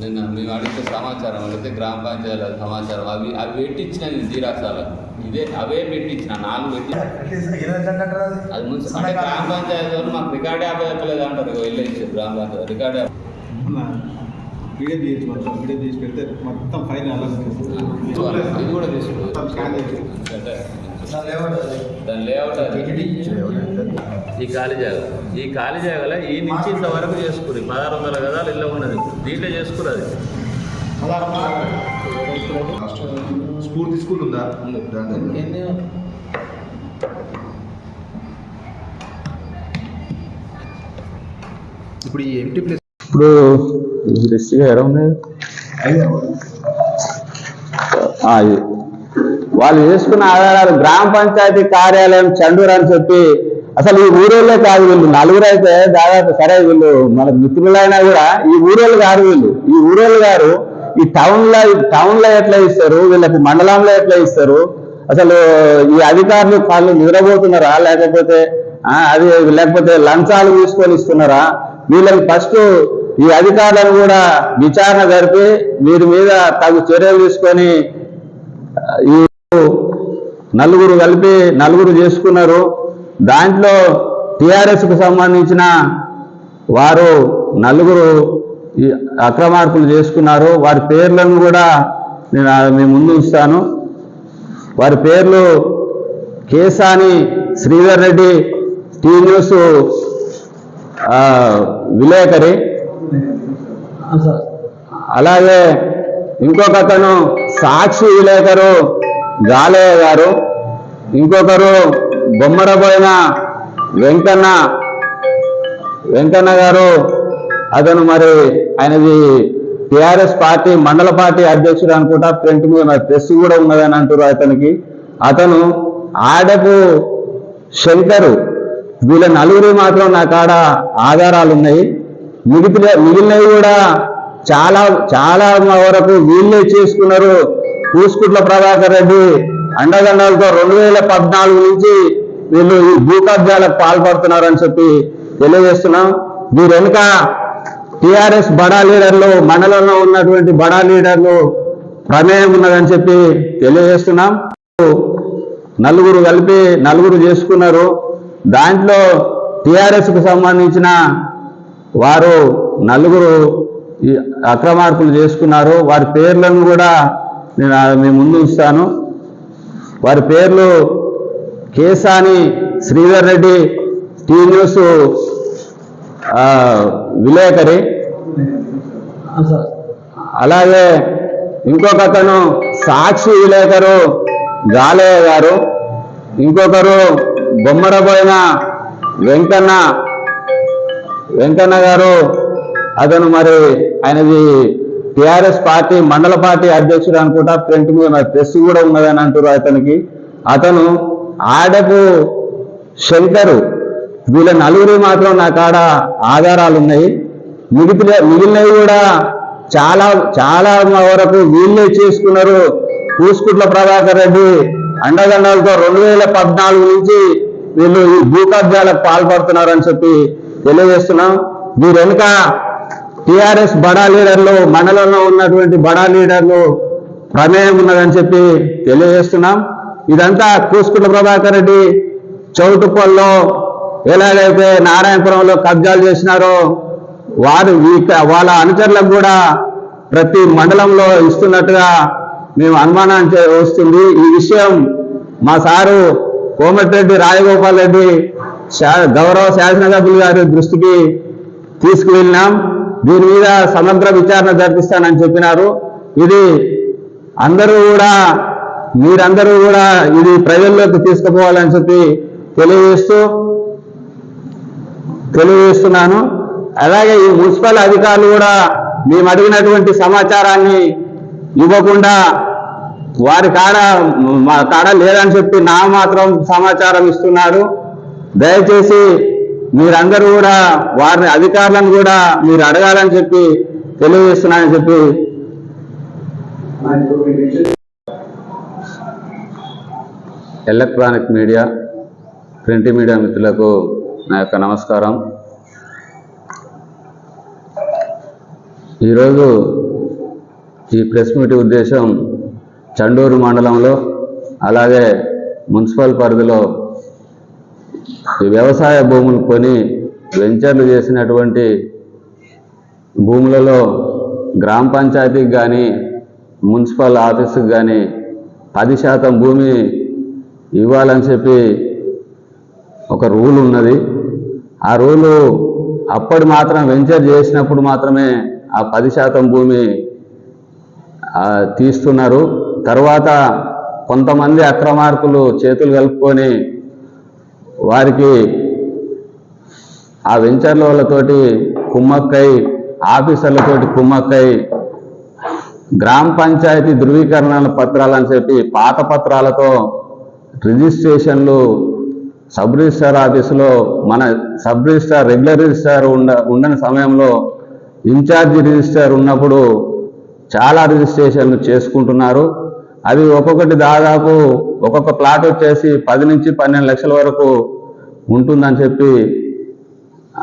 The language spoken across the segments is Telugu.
నిన్న మేము అడిగితే సమాచారం అడిగితే గ్రామ పంచాయతీల సమాచారం అవి అవి పెట్టించిన నేను జీరాసాలకు ఇదే అవే పెట్టించిన నాలుగు పెట్టి అది ముందు అంటే గ్రామ పంచాయతీ వాళ్ళు మాకు రికార్డే అవ్వలేదు అంటారు వెళ్ళేసి గ్రామ పంచాయతీ రికార్డే తీయచ్చు మొత్తం పెడితే ఫైన్ అలా ఇది కూడా తీసుకో స్కాన్ చేసి. దాని లేఅవుట్ ఈ ఖాళీ జాగా. ఈ ఖాళీ జాగాలో ఈ నుంచి ఇంతవరకు చేసుకుని పదహారు వందల గదాలు ఇల్లు ఉన్నది. దీంట్లో చేసుకురు అది. స్ఫూర్తి స్కూల్ ఉందా. ఇప్పుడు ఈ ఎంటీ ప్లేస్ ఇప్పుడు రిస్ట్గా ఎక్కడ ఉన్నాయి. వాళ్ళు చేసుకున్న ఆధారాలు గ్రామ పంచాయతీ కార్యాలయం చండూరు అని చెప్పి అసలు ఈ ఊరోళ్ళే కాదు వీళ్ళు. నలుగురు అయితే దాదాపు సరే వీళ్ళు మన మిత్రులైనా కూడా ఈ ఊరోళ్ళు కాదు వీళ్ళు. ఈ ఊరోళ్ళు గారు ఈ టౌన్లో టౌన్లో ఎట్లా ఇస్తారు? వీళ్ళకి మండలంలో ఎట్లా ఇస్తారు? అసలు ఈ అధికారులు వాళ్ళు నిద్రపోతున్నారా? లేకపోతే అది లేకపోతే లంచాలు తీసుకొని ఇస్తున్నారా? వీళ్ళకి ఫస్ట్ ఈ అధికారులను కూడా విచారణ జరిపి వీరి మీద తగు చర్యలు తీసుకొని ఈ నలుగురు కలిపి నలుగురు చేసుకున్నారు. దాంట్లో టిఆర్ఎస్కు సంబంధించిన వారు నలుగురు ఈ అక్రమార్కులు చేసుకున్నారు. వారి పేర్లను కూడా నేను మీ ముందు ఉంచుతాను వారి పేర్లు కేసాని శ్రీధర్ రెడ్డి టీ న్యూస్ విలేకరి. అలాగే ఇంకొక అతను సాక్షి విలేకరు గాలయ్య గారు ఇంకొకరు బొమ్మరబోయిన వెంకన్న. వెంకన్న గారు అతను మరి ఆయనది టిఆర్ఎస్ పార్టీ మండల పార్టీ అధ్యక్షుడు అనుకుంటా ప్రింట్ మీద మరి ప్రెస్ కూడా ఉన్నదని అంటారు అతనికి. అతను ఆడపు శంకరు. వీళ్ళ నలుగురు మాత్రం నా కాడ ఆధారాలు ఉన్నాయి. మిగిలిన మిగిలినవి కూడా చాలా చాలా వరకు వీళ్ళే చేసుకున్నారు. పూసుకుట్ల ప్రభాకర్ రెడ్డి అండగండాలతో రెండు వేల పద్నాలుగు నుంచి వీళ్ళు ఈ భూకబ్జాలకు పాల్పడుతున్నారని చెప్పి తెలియజేస్తున్నాం. వీరు వెనుక టిఆర్ఎస్ బడా లీడర్లు మండలంలో ఉన్నటువంటి బడా లీడర్లు ప్రమేయం ఉన్నదని చెప్పి తెలియజేస్తున్నాం. నలుగురు కలిపి నలుగురు చేసుకున్నారు. దాంట్లో టిఆర్ఎస్కు సంబంధించిన వారు నలుగురు అక్రమార్పులు చేసుకున్నారు. వారి పేర్లను కూడా నేను మీ ముందు ఉంచుతాను. వారి పేర్లు కేసాని శ్రీధర్ రెడ్డి టీ న్యూస్ విలేకరి. అలాగే ఇంకొక అతను సాక్షి విలేకరు గాలయ్య గారు. ఇంకొకరు బొమ్మరబోయిన వెంకన్న. వెంకన్న గారు అతను మరి ఆయనది టిఆర్ఎస్ పార్టీ మండల పార్టీ అధ్యక్షుడు అనుకుంటా ప్రింట్ మీద ప్రెస్ కూడా ఉన్నదని అంటారు అతనికి. అతను ఆడపు శంకరు వీళ్ళ నలుగురు మాత్రం నా కాడ ఆధారాలు ఉన్నాయి. మిగిలిన మిగిలినవి కూడా చాలా చాలా వరకు వీళ్ళే చేసుకున్నారు. పూసుకుట్ల ప్రభాకర్ రెడ్డి అండగండాలతో రెండు వేల పద్నాలుగు నుంచి వీళ్ళు ఈ భూకబ్జాలకు పాల్పడుతున్నారని చెప్పి తెలియజేస్తున్నాం. వీరు వెనుక టిఆర్ఎస్ బడా లీడర్లు మండలంలో ఉన్నటువంటి బడా లీడర్లు ప్రమేయం ఉన్నదని చెప్పి తెలియజేస్తున్నాం. ఇదంతా కూసుకుంట ప్రభాకర్ రెడ్డి చౌటుపల్లో ఎలాగైతే నారాయణపురంలో కబ్జాలు చేసినారో వారు వాళ్ళ అనుచరులకు కూడా ప్రతి మండలంలో ఇస్తున్నట్టుగా మేము అనుమానం చే- వస్తుంది. ఈ విషయం మా సారు కోమటిరెడ్డి రాజగోపాల్ రెడ్డి శా- గౌరవ శాసనసభ్యులు గారి దృష్టికి తీసుకువెళ్ళినాం. దీని మీద సమగ్ర విచారణ జరిపిస్తానని చెప్పినారు. ఇది అందరూ కూడా మీరందరూ కూడా ఇది ప్రజల్లోకి తీసుకుపోవాలని చెప్పి తెలియజేస్తూ తెలియజేస్తున్నాను. అలాగే ఈ మున్సిపల్ అధికారులు కూడా మేము అడిగినటువంటి సమాచారాన్ని ఇవ్వకుండా వారి కాడ మా కాడ లేదని చెప్పి నా మాత్రం సమాచారం ఇస్తున్నారు. దయచేసి మీరందరూ కూడా వారిని అధికారులను కూడా మీరు అడగాలని చెప్పి తెలియజేస్తున్నానని చెప్పి ఎలక్ట్రానిక్ మీడియా ప్రింట్ మీడియా మిత్రులకు నా యొక్క నమస్కారం. ఈరోజు ఈ ప్రెస్ మీట్ ఉద్దేశం చండూరు మండలంలో అలాగే మున్సిపల్ పరిధిలో ఈ వ్యవసాయ భూములు కొని వెంచర్లు చేసినటువంటి భూములలో గ్రామ పంచాయతీకి కానీ మున్సిపల్ ఆఫీసుకి కానీ పది శాతం భూమి ఇవ్వాలని చెప్పి ఒక రూల్ ఉన్నది. ఆ రూలు అప్పటి మాత్రం వెంచర్ చేసినప్పుడు మాత్రమే ఆ పది శాతం భూమి తీస్తున్నారు. తర్వాత కొంతమంది అక్రమార్కులు చేతులు కలుపుకొని వారికి ఆ వెంచర్ల వాళ్ళతోటి కుమ్మక్కై ఆఫీసర్లతోటి కుమ్మక్కై గ్రామ పంచాయతీ ధృవీకరణ పత్రాలు అని చెప్పి పాత పత్రాలతో రిజిస్ట్రేషన్లు సబ్ రిజిస్టార్ ఆఫీసులో మన సబ్ రిజిస్టార్ రెగ్యులర్ రిజిస్టార్ ఉండ ఉండని సమయంలో ఇన్ఛార్జి రిజిస్టార్ ఉన్నప్పుడు చాలా రిజిస్ట్రేషన్లు చేసుకుంటున్నారు. అవి ఒక్కొక్కటి దాదాపు ఒక్కొక్క ప్లాట్ వచ్చేసి పది నుంచి పన్నెండు లక్షల వరకు ఉంటుందని చెప్పి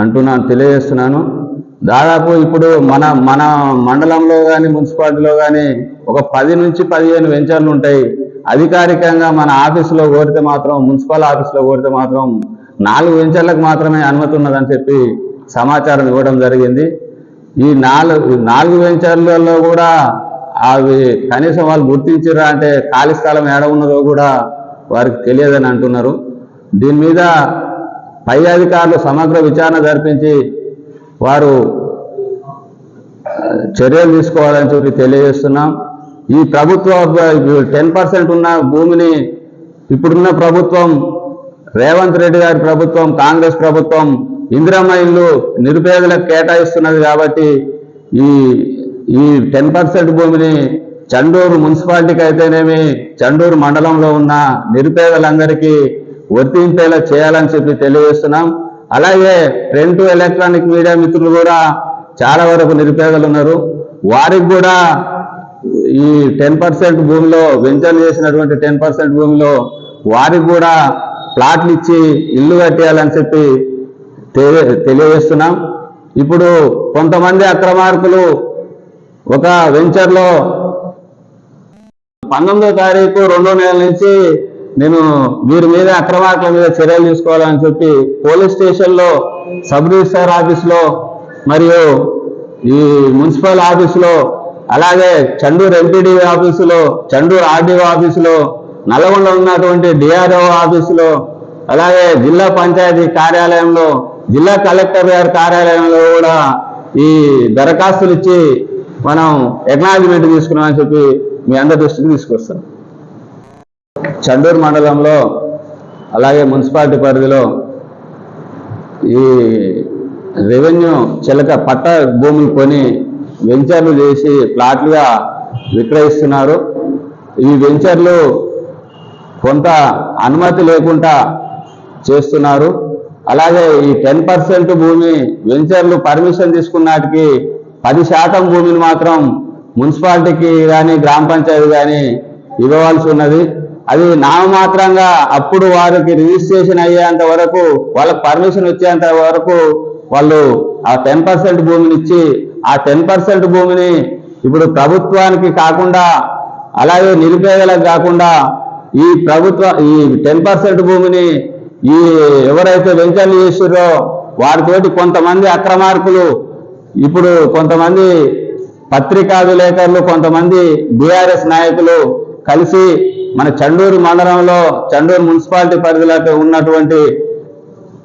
అంటున్నాను తెలియజేస్తున్నాను. దాదాపు ఇప్పుడు మన మన మండలంలో కానీ మున్సిపాలిటీలో కానీ ఒక పది నుంచి పదిహేను వెంచర్లు ఉంటాయి. అధికారికంగా మన ఆఫీసులో కోరితే మాత్రం మున్సిపల్ ఆఫీసులో కోరితే మాత్రం నాలుగు వెంచర్లకు మాత్రమే అనుమతి ఉన్నదని చెప్పి సమాచారం ఇవ్వడం జరిగింది. ఈ నాలుగు నాలుగు వెంచర్లలో కూడా అవి కనీసం వాళ్ళు గుర్తించరా అంటే ఖాళీ స్థలం ఏడ ఉన్నదో కూడా వారికి తెలియదని అంటున్నారు. దీని మీద పై అధికారులు సమగ్ర విచారణ జరిపించి వారు చర్యలు తీసుకోవాలని చెప్పి తెలియజేస్తున్నాం. ఈ ప్రభుత్వం టెన్ పర్సెంట్ ఉన్న భూమిని ఇప్పుడున్న ప్రభుత్వం రేవంత్ రెడ్డి గారి ప్రభుత్వం కాంగ్రెస్ ప్రభుత్వం ఇందిరమ్మ ఇల్లు నిరుపేదలకు కేటాయిస్తున్నది కాబట్టి ఈ ఈ టెన్ పర్సెంట్ భూమిని చండూరు మున్సిపాలిటీకి అయితేనేమి చండూరు మండలంలో ఉన్న నిరుపేదలందరికీ వర్తింపేలా చేయాలని చెప్పి తెలియజేస్తున్నాం. అలాగే ప్రింట్ ఎలక్ట్రానిక్ మీడియా మిత్రులు కూడా చాలా వరకు నిరుపేదలు ఉన్నారు. వారికి కూడా ఈ టెన్ పర్సెంట్ భూమిలో వెంచర్ చేసినటువంటి టెన్ పర్సెంట్ భూమిలో వారికి కూడా ప్లాట్లు ఇచ్చి ఇల్లు కట్టేయాలని చెప్పి తెలి- తెలియజేస్తున్నాం. ఇప్పుడు కొంతమంది అక్రమార్కులు ఒక వెంచర్లో పంతొమ్మిదో తారీఖు రెండో నెల నుంచి నేను వీరి మీద అక్రమార్కుల మీద చర్యలు తీసుకోవాలని చెప్పి పోలీస్ స్టేషన్లో సబ్ రిజిస్టార్ ఆఫీసులో మరియు ఈ మున్సిపల్ ఆఫీసులో అలాగే చండూరు ఎంపీడీ ఆఫీసులో చండూరు ఆర్డీఓ ఆఫీసులో నల్గొండ ఉన్నటువంటి డిఆర్ఓ ఆఫీసులో అలాగే జిల్లా పంచాయతీ కార్యాలయంలో జిల్లా కలెక్టర్ గారి కార్యాలయంలో కూడా ఈ దరఖాస్తులు ఇచ్చి మనం ఎక్నాలజ్మెంట్ తీసుకున్నామని చెప్పి మీ అందరి దృష్టికి తీసుకొస్తాం. చండూరు మండలంలో అలాగే మున్సిపాలిటీ పరిధిలో ఈ రెవెన్యూ చిలక పట్ట భూములు కొని వెంచర్లు చేసి ప్లాట్లుగా విక్రయిస్తున్నారు. ఈ వెంచర్లు కొంత అనుమతి లేకుండా చేస్తున్నారు. అలాగే ఈ టెన్ పర్సెంట్ భూమి వెంచర్లు పర్మిషన్ తీసుకున్నాటికి పది శాతం భూమిని మాత్రం మున్సిపాలిటీకి కానీ గ్రామ పంచాయతీ కానీ ఇవ్వవలసి ఉన్నది. అది నామమాత్రంగా అప్పుడు వారికి రిజిస్ట్రేషన్ అయ్యేంత వరకు వాళ్ళకి పర్మిషన్ వచ్చేంత వరకు వాళ్ళు ఆ టెన్ పర్సెంట్ భూమిని ఇచ్చి ఆ టెన్ పర్సెంట్ భూమిని ఇప్పుడు ప్రభుత్వానికి కాకుండా అలాగే నిరుపేదలకు కాకుండా ఈ ప్రభుత్వ ఈ టెన్ పర్సెంట్ భూమిని ఈ ఎవరైతే వెంచర్లు చేసిర్రో వారితోటి కొంతమంది అక్రమార్కులు ఇప్పుడు కొంతమంది పత్రికా విలేకరులు కొంతమంది బీఆర్ఎస్ నాయకులు కలిసి మన చండూరు మండలంలో చండూరు మున్సిపాలిటీ పరిధిలో ఉన్నటువంటి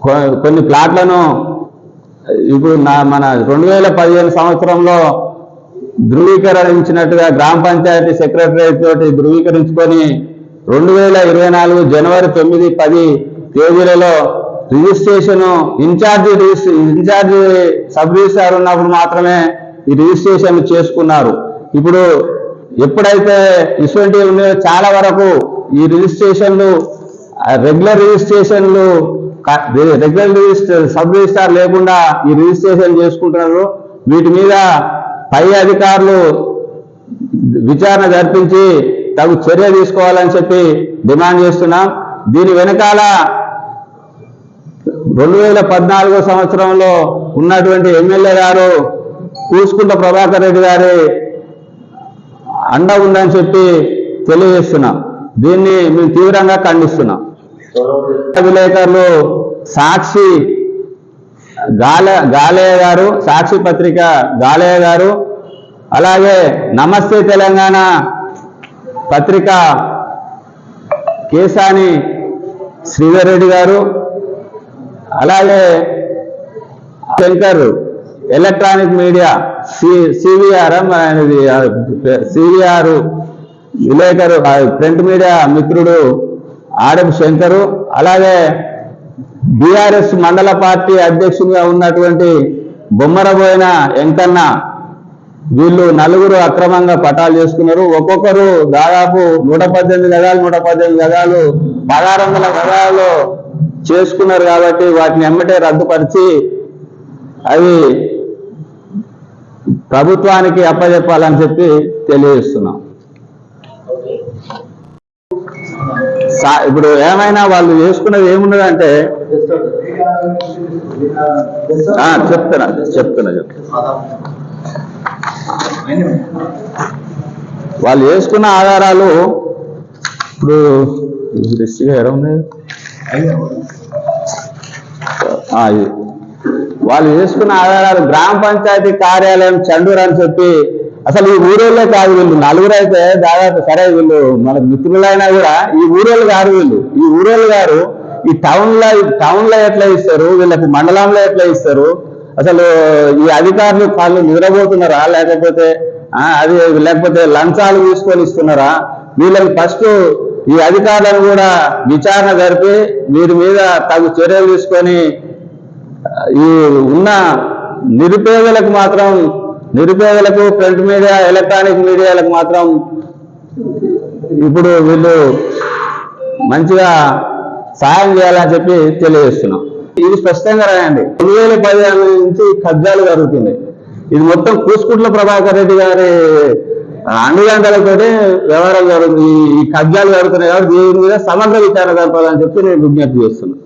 కొ- కొన్ని ప్లాట్లను ఇప్పుడు నా మన రెండు వేల పదిహేను సంవత్సరంలో ధృవీకరించినట్టుగా గ్రామ పంచాయతీ సెక్రటరేట్ తోటి ధృవీకరించుకొని రెండు వేల ఇరవై నాలుగు జనవరి తొమ్మిది పది తేదీలలో registration incharge incharge sub registrar ఉన్నప్పుడు మాత్రమే ఈ రిజిస్ట్రేషన్ చేసుకున్నారు. ఇప్పుడు ఎప్పుడైతే ఇటువంటివి ఉన్నాయో చాలా వరకు ఈ రిజిస్ట్రేషన్లు రెగ్యులర్ రిజిస్ట్రేషన్లు రెగ్యులర్ రిజిస్టర్ సబ్ రిజిస్టార్ లేకుండా ఈ రిజిస్ట్రేషన్ చేసుకుంటున్నారు. వీటి మీద పై అధికారులు విచారణ జరిపించి తగు చర్య తీసుకోవాలని చెప్పి డిమాండ్ చేస్తున్నాం. దీని వెనకాల రెండు వేల పద్నాలుగో సంవత్సరంలో ఉన్నటువంటి ఎమ్మెల్యే గారు కూసుకుంట ప్రభాకర్ రెడ్డి గారి అండ ఉందని చెప్పి తెలియజేస్తున్నాం. దీన్ని మేము తీవ్రంగా ఖండిస్తున్నాం. విలేకరులు సాక్షి గాల గాలయ్య గారు సాక్షి పత్రిక గాలయ్య గారు అలాగే నమస్తే తెలంగాణ పత్రిక కేసాని శ్రీధర్ రెడ్డి గారు అలాగే Shankar electronic media C CVR అనేది సివిఆర్ విలేకరు ప్రింట్ మీడియా మిత్రుడు ఆర్ఎం శంకరు. అలాగే బీఆర్ఎస్ మండల పార్టీ అధ్యక్షుడిగా ఉన్నటువంటి బొమ్మరబోయిన వెంకన్న వీళ్ళు నలుగురు అక్రమంగా పటాలు చేసుకున్నారు. ఒక్కొక్కరు దాదాపు నూట పద్దెనిమిది గదాలు నూట పద్దెనిమిది గదాలు పదహారు వందల గదాలు చేసుకున్నారు కాబట్టి వాటిని ఎమ్మటే రద్దుపరిచి అవి ప్రభుత్వానికి అప్పచెప్పాలని చెప్పి తెలియజేస్తున్నాం. ఇప్పుడు ఏమైనా వాళ్ళు చేసుకున్నది ఏమున్నదంటే ఆ, చెప్తున్నా చెప్తున్నా చెప్తున్నా. వాళ్ళు వేసుకున్న ఆధారాలు ఇప్పుడు రిస్ట్గా ఎక్కడ ఉన్నాయి ఆ, వాళ్ళు వేసుకున్న ఆధారాలు గ్రామ పంచాయతీ కార్యాలయం చండూరు అని చెప్పి అసలు ఈ ఊరేళ్ళే కాదు వీళ్ళు. నలుగురు అయితే దాదాపు సరే వీళ్ళు. మన మిత్రులైనా కూడా ఈ ఊరేళ్ళు కాదు వీళ్ళు. ఈ ఊరేళ్ళు గారు ఈ టౌన్లో టౌన్లో ఎట్లా ఇస్తారు? వీళ్ళకి మండలంలో ఎట్లా ఇస్తారు? అసలు ఈ అధికారులు వాళ్ళు నిద్రపోతున్నారా? లేకపోతే అది లేకపోతే లంచాలు తీసుకొని ఇస్తున్నారా? వీళ్ళకి ఫస్ట్ ఈ అధికారులను కూడా విచారణ జరిపి వీరి మీద తగు చర్యలు తీసుకొని ఈ ఉన్న నిరుపేదలకు మాత్రం నిరుపేదలకు ప్రింట్ మీడియా ఎలక్ట్రానిక్ మీడియాలకు మాత్రం ఇప్పుడు వీళ్ళు మంచిగా సాయం చేయాలని చెప్పి తెలియజేస్తున్నాం. ఇది స్పష్టంగా రాయండి. రెండు వేల పదిహేను నుంచి కబ్జాలు జరుగుతున్నాయి. ఇది మొత్తం కూసుకుట్ల ప్రభాకర్ రెడ్డి గారి అండుగంటలతోటి వ్యవహారం జరుగుతుంది ఈ- ఈ కబ్జాలు జరుగుతున్నాయి కాబట్టి దీని మీద సమగ్ర విచారణ జరపాలని చెప్పి నేను విజ్ఞప్తి చేస్తున్నాను.